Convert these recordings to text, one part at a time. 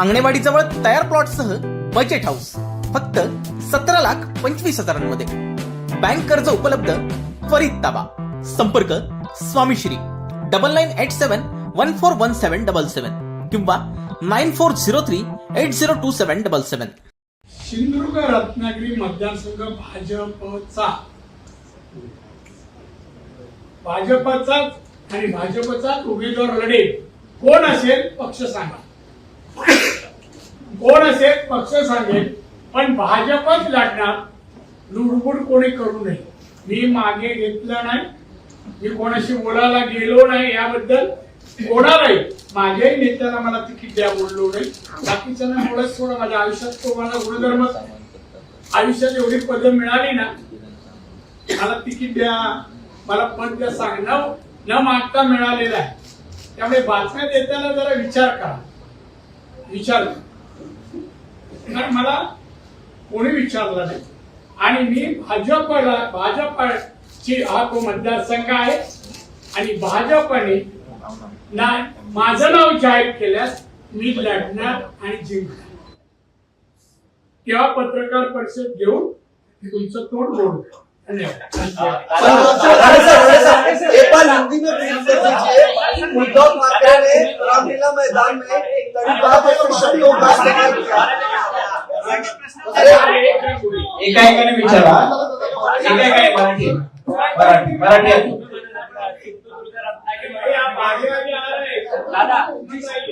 अंगणेवाडीजवळ तयार प्लॉटसह budget house फक्त सतरा लाख पंचवीस हजारांमध्ये. बँक कर्ज उपलब्ध त्वरित ताबा. संपर्क Swamishri double nine eight seven one four one seven double seven किंवा nine four zero three eight zero two seven double seven Sindhudurg Ratnagiri मतदारसंघ भाजपचा. भाजपचाच आणि भाजपचाच उमेदवार लढेल कोण असेल? पक्ष सांगा. कोण असेल पक्ष सांगेल पण भाजपच लढणार लुडबुड कोणी करू नये. मी मागे घेतलं नाही. मी कोणाशी बोलायला गेलो नाही याबद्दल. कोणालाही माझ्याही नेत्याला मला तिकीट द्या बोललो नाही. बाकीच्यांना बोलत थोडं माझ्या आयुष्यात तो मला गुणधर्म आयुष्यात एवढी पद मिळाली ना मला तिकीट द्या मला पद द्या सांग. न मागता मिळालेला आहे. त्यामुळे बातम्या देताना जरा विचार करा. विचार कारण मला कोणी विचारलं नाही. आणि मी भाजपला भाजपची हा तो मतदारसंघ आहे. आणि भाजपने ना माझं नाव जाहीर केल्यास मी लढणार आणि जिंकणार. तेव्हा पत्रकार परिषद घेऊन तुमचं तोंड ने रामलीला मैदान में एका एकाने विचारा एका एकाने मराठी मराठी मराठी आहे. दादा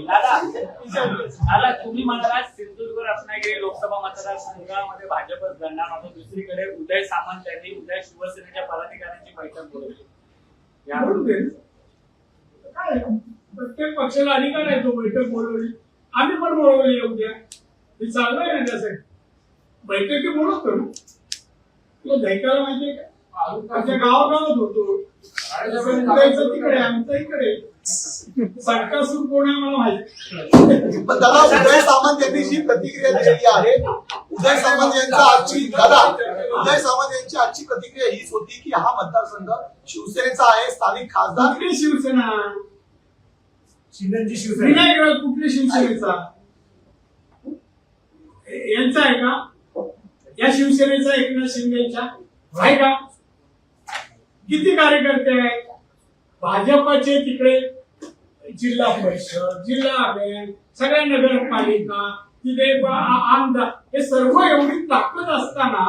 दादा तुम्ही म्हणाला सिंधुदुर्ग रत्नागिरी लोकसभा मतदारसंघामध्ये भाजपच लढणार होतं दुसरीकडे उदय सामंत यांनी उदय शिवसेनेच्या पदाधिकाऱ्यांची बैठक बोलवली यावरून प्रत्येक पक्षाला अधिकार आहे तो बैठक बोलवली. आम्ही पण बोलवली उद्या हे चाललंय ना त्यासाठी. बैठकी बोलवतो ना. तुला दैकाला माहितीये का? आमच्या गावागावात होतो. तिकडे आमचं इकडे. सरकार कोण आहे मला माहिती पण दादा उदय सामंत यांनी जी प्रतिक्रिया दिलेली आहे उदय सामंत यांचा आजची दादा उदय सामंत यांची आजची प्रतिक्रिया हीच होती की हा मतदारसंघ शिवसेनेचा आहे स्थानिक खासदार. शिवसेना? शिंदेची विनायक राऊत शिवसेनेचा? यांचा आहे का? या शिवसेनेचा एकनाथ शिंदेचा आहे का? किती कार्यकर्ते आहेत? भाजपचे तिकडे जिल्हा परिषद जिल्हा बँक सगळ्या नगरपालिका तिथे आमदार हे सर्व एवढी ताकद असताना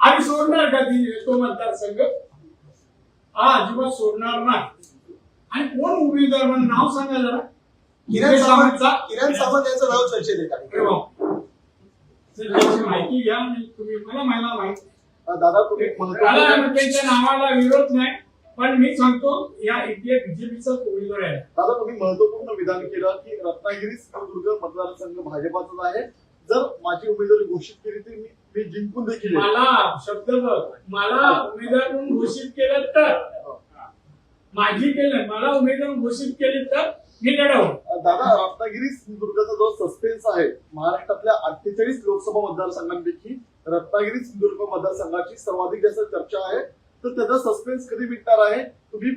आम्ही सोडणार का ती तो मतदारसंघ? हा अजिबात सोडणार नाही. आणि कोण उमेदवार म्हणून नाव सांगा जरा. किरण सामंतचा किरण सामंत यांचं नाव चर्चेत येत आहे याची माहिती घ्या आणि तुम्ही मला मला माहिती दादा मला त्यांच्या नावाला विरोध नाही पण मी सांगतो या इथल्या बीजेपीचा उमेदवार आहे. दादा तुम्ही महत्त्वपूर्ण विधान केलं की रत्नागिरी सिंधुदुर्ग मतदारसंघ भाजपाचाच आहे. जर माझी उमेदवारी घोषित केली तर मी मी जिंकून देखील येईन. मला शब्द बघ मला उमेदवार म्हणून घोषित केलं तर माझी केलं मला उमेदवार घोषित केले तर मी लढव दादा रत्नागिरी सिंधुदुर्गचा जो सस्पेन्स आहे महाराष्ट्रातल्या अठ्ठेचाळीस लोकसभा मतदारसंघांपैकी रत्नागिरी सिंधुदुर्ग मतदारसंघाची सर्वाधिक जास्त चर्चा आहे तर त्याचा सस्पेन्स कधी मिटणार आहे तुम्ही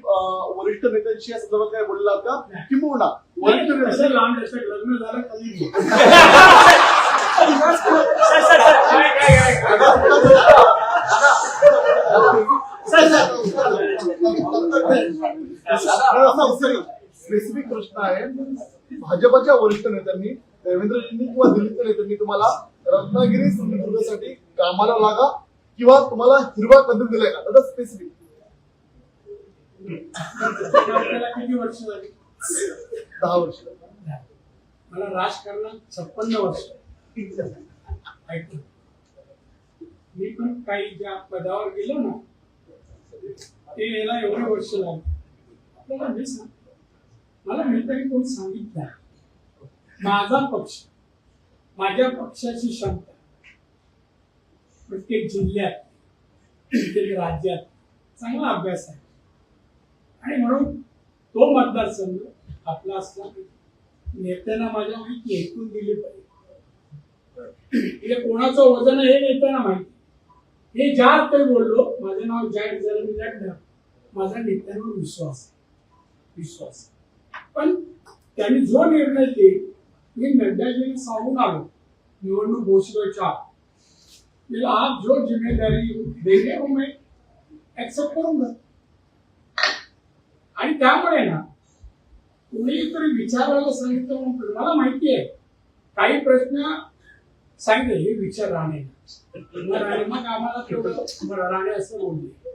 वरिष्ठ नेत्यांशी या संदर्भात काय बोलला का किंबहुना वरिष्ठ नेते लांब लक्षात लग्न झालं खाली स्पेसिफिक प्रश्न आहे. भाजपच्या वरिष्ठ नेत्यांनी देवेंद्रजींनी किंवा दिलीपच्या नेत्यांनी तुम्हाला रत्नागिरी सिंधुदुर्गसाठी कामाला लागा किंवा तुम्हाला हिरवा कंदील दिलाय का? दादा स्पेसिफिक किती वर्ष झाली दहा वर्ष. मला राजकारणात छप्पन्न वर्ष. ऐकतो मी पण काही ज्या पदावर गेलो ना ते याला एवढे वर्ष लागले आपल्याला मला मी तरी कोणी सांगितलं? माझा पक्ष. माझ्या पक्षाची क्षमता. प्रत्येक जिल्ह्यात प्रत्येक राज्यात चांगला अभ्यास आहे. आणि म्हणून तो मतदारसंघ आपला असला नेत्यांना माझ्या माहिती ऐकून दिली पाहिजे. इथे कोणाचं वजन हे नेत्यांना माहिती हे ज्या ते बोललो माझं नाव जॅक झालं मी लढणार माझा नेत्यांवर विश्वास विश्वास पण त्यांनी जो निर्णय ते मी नड्डाजीने सांगून आलो निवडणूक घोषणेच्या आत. आप जो जिम्मेदारी देंगे वो मैं एक्सेप्ट करूंगा आणि त्यामुळे ना कोणी तरी विचारायला सांगितलं म्हणून मला माहिती आहे काही प्रश्न सांगितले हे विचार राणे मग राणे मग आम्हाला तेवढं राणे असं बोलले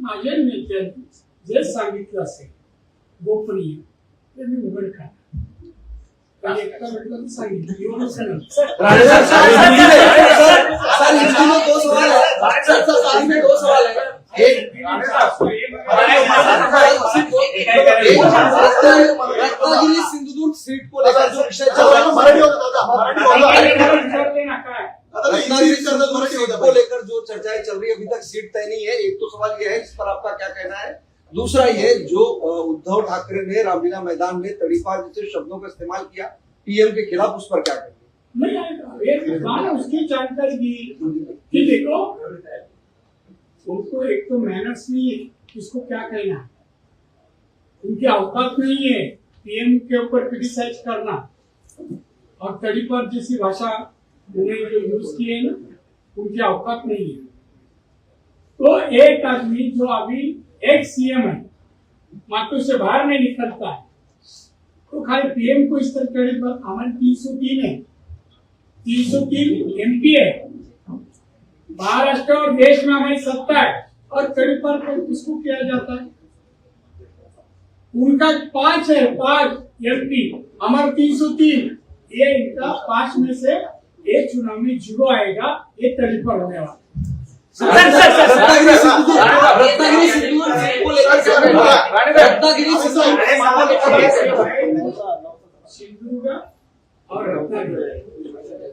माझ्या नेत्यांनी जे सांगितलं असेल गोपनीय ते मी उघड खा काही एकटा म्हटलं तर सांगितलं एवढंच नाही सर इसमें दो सवाल है सर सर सर इसमें दो सवाल है एक रत्नागिरी सिंधुदुर्ग सीट को लेकर जो विषय चल रहा है मराठी होतं दादा मराठी होतं विचारते ना काय दादा रत्नागिरी हिंदी करतात सिंधुदुर्ग मराठी सीट होतं को लेकर जो चर्चाएं चल रही है अभी तक सीट तय नहीं है एक तो सवाल ये है इस पर आपका क्या कहना है दूसरा ये जो अ, उद्धव ठाकरे ने रामलीला मैदान में तड़ीपार जैसे शब्दों का इस्तेमाल किया पीएम के खिलाफ उस पर क्या कहेंगे? नहीं एक मैंने उसकी जानकारी दी कि देखो उनको एक तो मैनर्स नहीं है इसको क्या कहना उनकी औकात नहीं है पीएम के ऊपर क्रिटिसाइज करना। और तड़ी पर जैसी भाषा उन्होंने जो यूज़ की है ना, उनकी औकात नहीं है। तो एक आदमी जो अभी एक सीएम है, मातों से बाहर नहीं निकलता है तो खाली पीएम को इस तरह तड़ी पर हमारे तीन सौ तीन है। तीन सौ तीन एमपी है। महाराष्ट्र और देश में हमारी सत्ता है और कड़ी पर किसको किया जाता है? उनका पाँच है पाँच एमपी हमारा तीन सौ तीन ये इनका पाँच में से एक चुनाव में ज़ीरो आएगा ये तड़ी पर होने वाला। है? सिंधुदुर्ग और रत्नागिरी।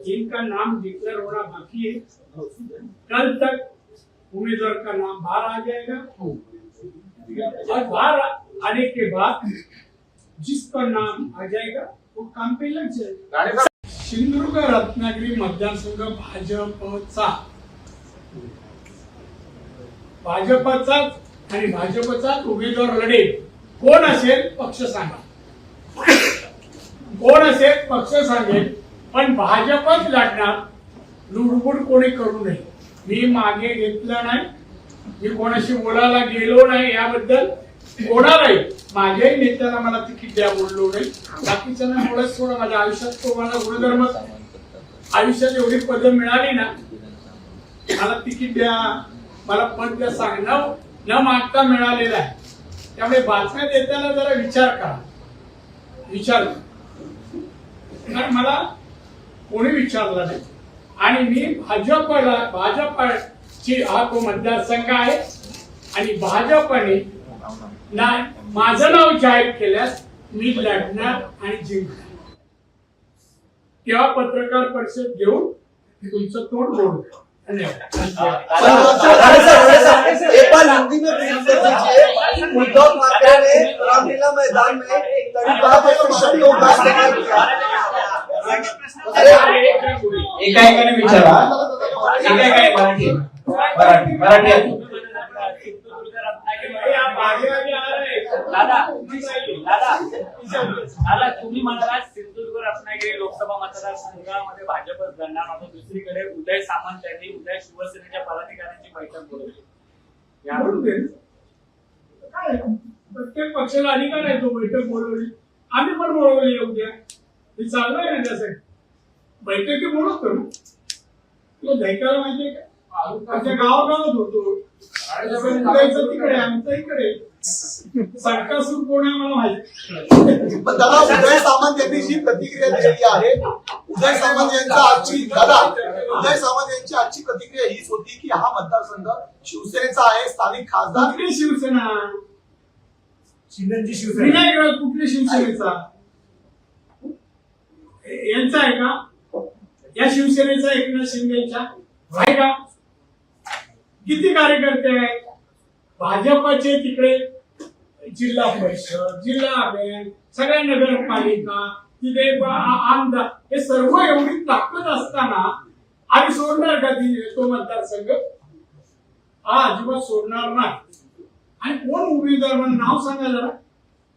जिनका नाम डिक्लेयर होना बाकी है कल तक उम्मीदवार का नाम बाहर आ जाएगा। और बाहर आने के बाद जिसका नाम आ जाएगा वो काम पे लग जाएगा। सिंधुदुर्ग रत्नागिरी मतदारसंघ भाजपचा। भाजपचाच आणि भाजपचाच उमेदवार लढेल कोण असेल पक्ष सांगा? कोण असेल पक्ष सांगेल? पण भाजपच लढणार लुडबुड कोणी करू नये. मी मागे घेतलं नाही. मी कोणाशी बोलायला गेलो नाही याबद्दल. कोणालाही माझ्याही नेत्याला मला तिकीट द्या बोललो नाही. बाकीच्यांना बोलत सोडा. माझ्या आयुष्यात तो मला गुणधर्म आयुष्यात एवढी पद मिळाली ना मला तिकीट द्या. मला पद द्या. सांग. न न मागता मिळालेलं आहे. त्यामुळे बातम्या देताना जरा विचार करा. विचार कारण मला कोणी विचारला नाही. आणि मी भाजपला भाजपची हा तो मतदारसंघ आहे. आणि भाजपने ना माझं नाव जाहीर केल्यास मी लढणार आणि जिंकणार. तेव्हा पत्रकार परिषद घेऊन तुमचं तोंड रोड धन्यवाद. उद्धव ठाकरे ने रामलीला मैदान में तड़ीपार एका एकाने विचारा एका एकाने मराठी मराठी मराठी दादा दादा दादा तुम्ही म्हणाला सिंधुदुर्ग रत्नागिरी लोकसभा मतदारसंघामध्ये भाजपच लढणार होतं दुसरीकडे उदय सामंत यांनी उदय शिवसेनेच्या पदाधिकाऱ्यांची बैठक बोलवली या- प्रत्येक पक्षाला अधिकार आहे तो बैठक बोलवली आम्ही पण बोलवली योग्य हे चाललंय ना त्यासाठी बैठकी बोलवतो ना तुला दैकाला माहितीये का? आमच्या गावागावात होतो. तिकडे आमचं इकडे. सरकारसूर कोण आहे मला माहिती पण दादा उदय सामंत यांनी जी प्रतिक्रिया दिलेली आहे. उदय सामंत यांचा आजची दादा उदय सामंत यांची आजची प्रतिक्रिया हीच होती की हा मतदारसंघ शिवसेनेचा आहे स्थानिक खासदार. कुठली शिवसेना? शिंदेची विनायक राऊत कुठली शिवसेनेचा? यांचा आहे का? या शिवसेनेचा एकनाथ शिंदेचा आहे का? किती कार्यकर्ते आहेत? भाजपचे तिकडे जिल्हा परिषद जिल्हा बँक सगळ्या नगरपालिका तिथे आमदार हे सर्व एवढी ताकद असताना आम्ही सोडणार का ती तो मतदारसंघ? हा अजिबात सोडणार नाही. आणि कोण उमेदवार? म्हणून नाव सांगा जरा.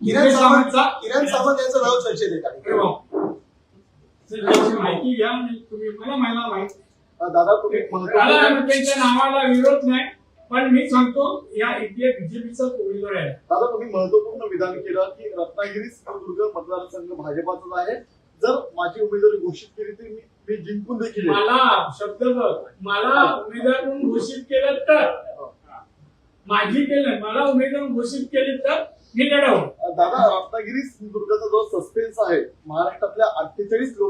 किरण सामंतचा किरण सामंत यांचं नाव चर्चेत येत आहे अरे वा. तर त्याची माहिती घ्या आणि तुम्ही मला मला माहिती. दादा तुम्ही मला महत्त्वपूर्ण त्यांच्या नावाला विरोध नाही पण मी सांगतो या इथे बीजेपीचा उमेदवार आहे. दादा तुम्ही महत्त्वपूर्ण विधान केलं की रत्नागिरी सिंधुदुर्ग मतदारसंघ भाजपाचाच आहे. जर माझी उमेदवारी घोषित केली तर मी मी जिंकून देखील. मला शब्द मला उमेदवार म्हणून घोषित केलं तर माझी केलं मला उमेदवार घोषित केले तर मी लढवू दादा रत्नागिरी सिंधुदुर्गचा जो सस्पेन्स आहे अठ्ठेचाळीस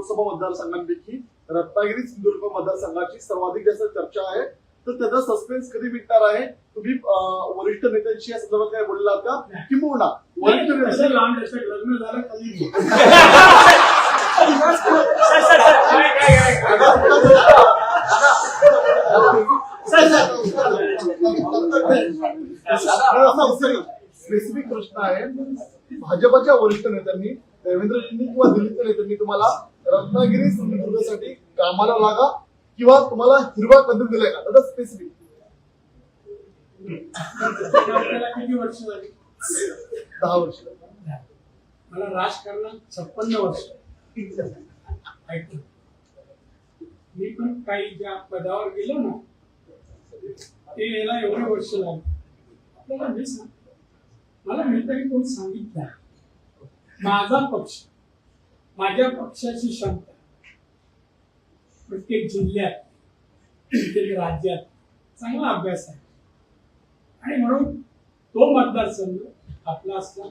लोकसभा मतदारसंघांपैकी रत्नागिरी सिंधुदुर्ग मतदारसंघाची सर्वाधिक जास्त चर्चा आहे. तर त्याचा सस्पेन्स कधी मिटणार आहे? तुम्ही वरिष्ठ नेत्यांशी या संदर्भात काय बोललात का? किंबहुना वरिष्ठ लग्न झालं? स्पेसिफिक प्रश्न आहे भाजपच्या वरिष्ठ नेत्यांनी देवेंद्रजींनी किंवा दिलीप नेत्यांनी तुम्हाला रत्नागिरी सिंधुदुर्गसाठी कामाला लागा किंवा तुम्हाला हिरवा कंदूर दिलाय का? दादा स्पेसिफिक किती वर्ष झाली? दहा वर्ष. मला राजकारणात छप्पन्न वर्ष. मी पण काही ज्या पदावर गेलो ना ते याला एवढे वर्ष लागले आपल्याला मला मी तरी कोणी सांगितलं. माझा पक्ष. माझ्या पक्षाची क्षमता. प्रत्येक जिल्ह्यात प्रत्येक राज्यात चांगला अभ्यास आहे. आणि म्हणून तो मतदारसंघ आपला असला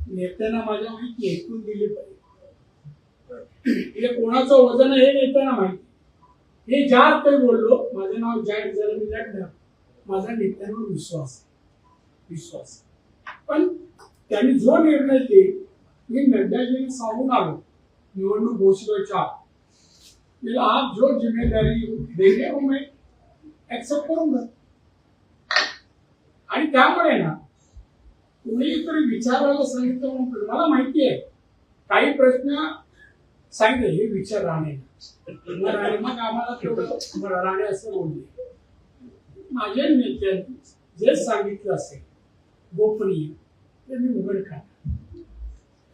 नेत्यांना माझ्या माहिती ऐकून दिली पाहिजे. इथे कोणाचं वजन हे नेत्यांना माहिती हे ज्या ते बोललो माझं नाव जाहीर झालं मी लढणार माझा नेत्यांवर विश्वास आहे. विश्वास पण त्यांनी जो निर्णय घेईल मी नड्डाजीने सांगून आलो. निवडणूक घोषणेच्या आत. तिला आप जो जिम्मेदारी देंगे वो मैं एक्सेप्ट करूंगा आणि त्यामुळे ना कोणी तरी विचारायला सांगितलं म्हणून मला माहिती आहे. काही प्रश्न सांगितले हे विचार राणे. मग आम्हाला तेवढं राणे असं बोलले. माझ्या नेत्यांनी जे सांगितलं असेल गोपनीय ते मी उघड खा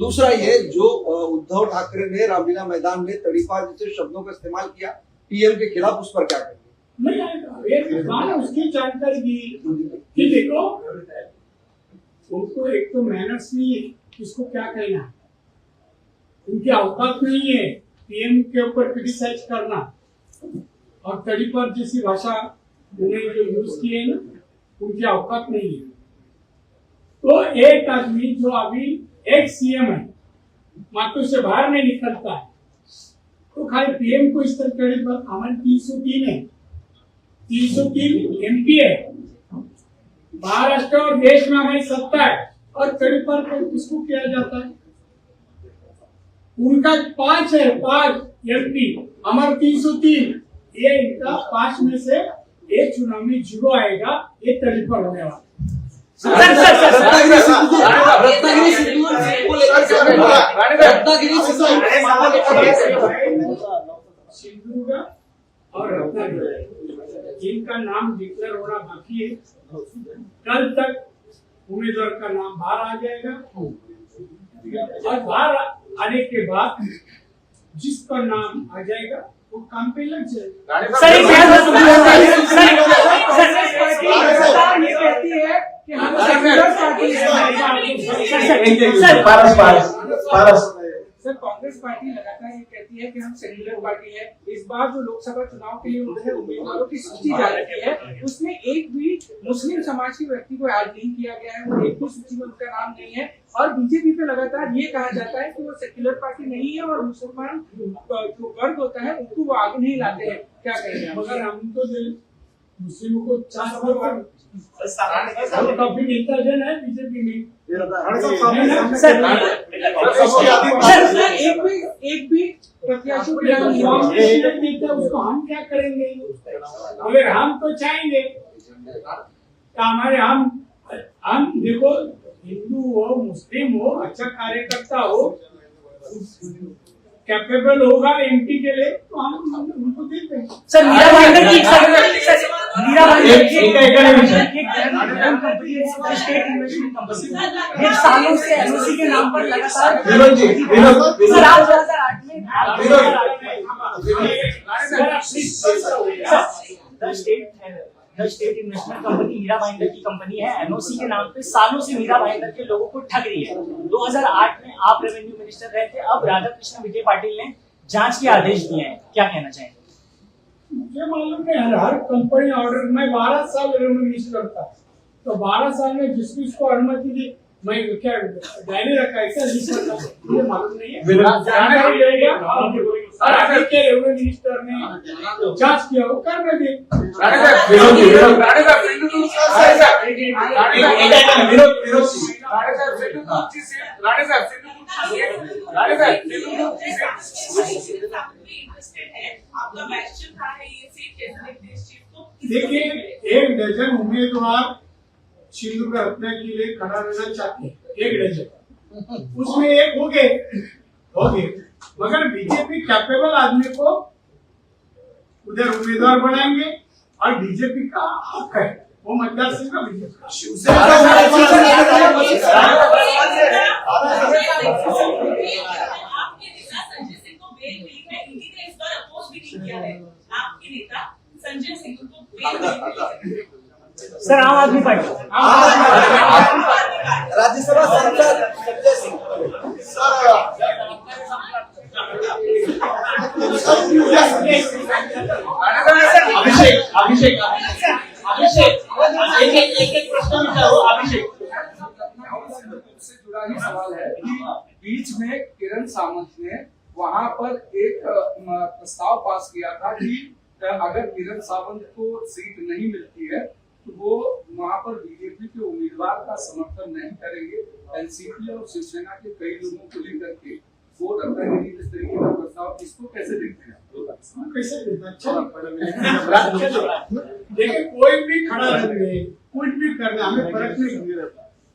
दूसरा ये जो उद्धव ठाकरे ने रामलीला मैदान में तड़ीपार जैसे शब्दों का इस्तेमाल किया, पीएम के खिलाफ उस पर क्या बार उसकी जानकारी दी कि देखो, उनको एक तो मैनर्स नहीं है, किसको क्या कहना उनकी औकात नहीं है, पीएम के ऊपर क्रिटिसाइज करना। और तड़ी पर जैसी भाषा उन्होंने जो यूज़ की है ना, उनकी औकात नहीं है। तो एक आदमी जो अभी एक सीएम है। मातू से बाहर नहीं निकलता है। तो खाली पीएम को इस तरह तड़ी पर हमारे तीन सौ तीन है तीन सौ तीन एम पी है। महाराष्ट्र और देश में हमारी सत्ता है और कड़ी पर किसको किया जाता है? उनका पाँच है, पाँच एम पी हमारे तीन सौ तीन ये इनका पाँच में से एक चुनाव में ज़ीरो आएगा, ये तड़ी पर होने वाला रत्नागिरी है और रत्नागिरी जिनका नाम डिक्लेयर होना बाकी है कल तक उम्मीदवार का नाम बाहर आ जाएगा और बाहर आने के बाद जिसका नाम आ जाएगा वो काम पे लग जाएगा सर ये कहती है पारस पारस पारस सर, कांग्रेस पार्टी लगातार ये कहती है कि हम सेक्युलर पार्टी है। इस बार जो लोकसभा चुनाव के लिए उन्होंने उम्मीदवारों की सूची जारी की है, उसमें एक भी मुस्लिम समाज के व्यक्ति को ऐड नहीं किया गया है वो एक भी सूची में उनका नाम नहीं है। और बीजेपी पे लगातार ये कहा जाता है कि वो सेक्युलर पार्टी नहीं है और मुसलमान जो वर्ग होता है, उनको वो आगे नहीं लाते हैं। क्या कहेंगे? मगर हम तो जो मुस्लिमों को चार बार हम काफ़ी नेता जन है बीजेपी में। सर, सर, एक भी एक भी प्रत्याशी तो हैं, उसको हम क्या करेंगे? अगर हम तो चाहेंगे कि हमारे हम हम देखो हिंदू हो मुस्लिम हो अच्छा कार्यकर्ता हो कैपेबल होगा एमपी के लिए तो हम हम उनको देते हैं सर मीरा भाईंदर की सर मीरा भाईंदर की एक- एक- एक मिनट। एक कंपनी है स्टेट इन्वेस्टमेंट कंपनी ये सालों से एनओसी के नाम पर लगातार विनोद जी विनोद सर आप 2008 में आप 2008 में the state the state investment company Mira Bhayandar की कंपनी है एनओसी के नाम पे सालों से मीरा भाईंदर के लोगों को ठग रही है। 2008 में आप रेवेन्यू मिनिस्टर रहे थे अब राधा कृष्ण विजय पाटिल ने जाँच के आदेश दिए हैं। क्या कहना चाहेंगे? मुझे मालूम नहीं हर हर कंपनी ऑर्डर मैं बारह साल रेवेन्यू मिनिस्टर था तो बारह साल में जिस जिसको अनुमति दी मैं क्या डायरी रखा है रखा है? मुझे मालूम नहीं है। विनोद- जानकारी लेगा और अभी के रेवेन्यू मिनिस्टर ने जांच किया वो करने दे विनोद जी विनोद एक- एक- एक- विनोद विनोद जी आपका क्वेश्चन था है ये सीट कैसे देखते हैं इस चीज को देखिए एक डजन उम्मीदवार सिंधु का रत्ना के लिए खड़ा रहना चाहते हैं एक डजन उसमें एक हो गए हो गए मगर बीजेपी कैपेबल आदमी को उधर उम्मीदवार बनाएंगे और बीजेपी का हक है। वो मतदार सिंह का बीजेपी का। शिवसेनेचा आपके नेता संजय सिंह को बेल मिली है ईडी ने इस बार अपोज भी नहीं किया है आपके नेता संजय सिंह को बेल मिली है सर आम आदमी पार्टी। राज्यसभा सांसद संजय सिंह। सर अभिषेक अभिषेक, एक एक एक प्रश्न विचारो, अभिषेक. से जुड़ा ही सवाल है बीच में किरण सामंत ने वहाँ पर एक प्रस्ताव पास किया था कि अगर किरण सावंत को सीट नहीं मिलती है तो वो वहाँ पर बीजेपी के उम्मीदवार का समर्थन नहीं करेंगे, एनसीपी और शिवसेना के कई लोगों को लेकर के। वो रत्नागिरी इस तरीके का प्रस्ताव इसको कैसे देखते हैं कैसे अच्छा देखिए कोई भी खड़ा रहे कुछ भी करना हमें फ़र्क नहीं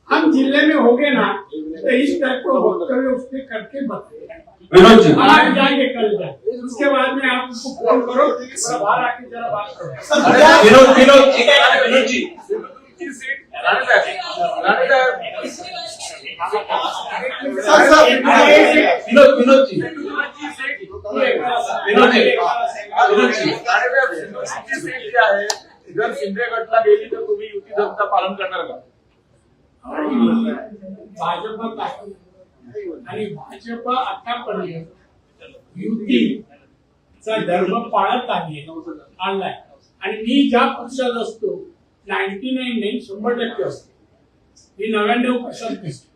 हम ज़िले में हो गए ना तो इस टाइप को वक्तव्य उसके करके बताए आज जाएँगे कल जाए उसके बाद में आप उसको फ़ोन करो बाहर आके जरा बात करो। विनोद विनोद। जी विनोद जी। जर शिंदे गटला गेली तर तुम्ही युती धर्मचा पालन करणार का भाजप आणि भाजप आतापर्यंत युतीचा धर्म पाळत आहे आणलाय आणि मी ज्या पक्षात असतो नाईन्टी नाईन नाही शंभर टक्के असतो मी नव्याण्णव पक्षात असतो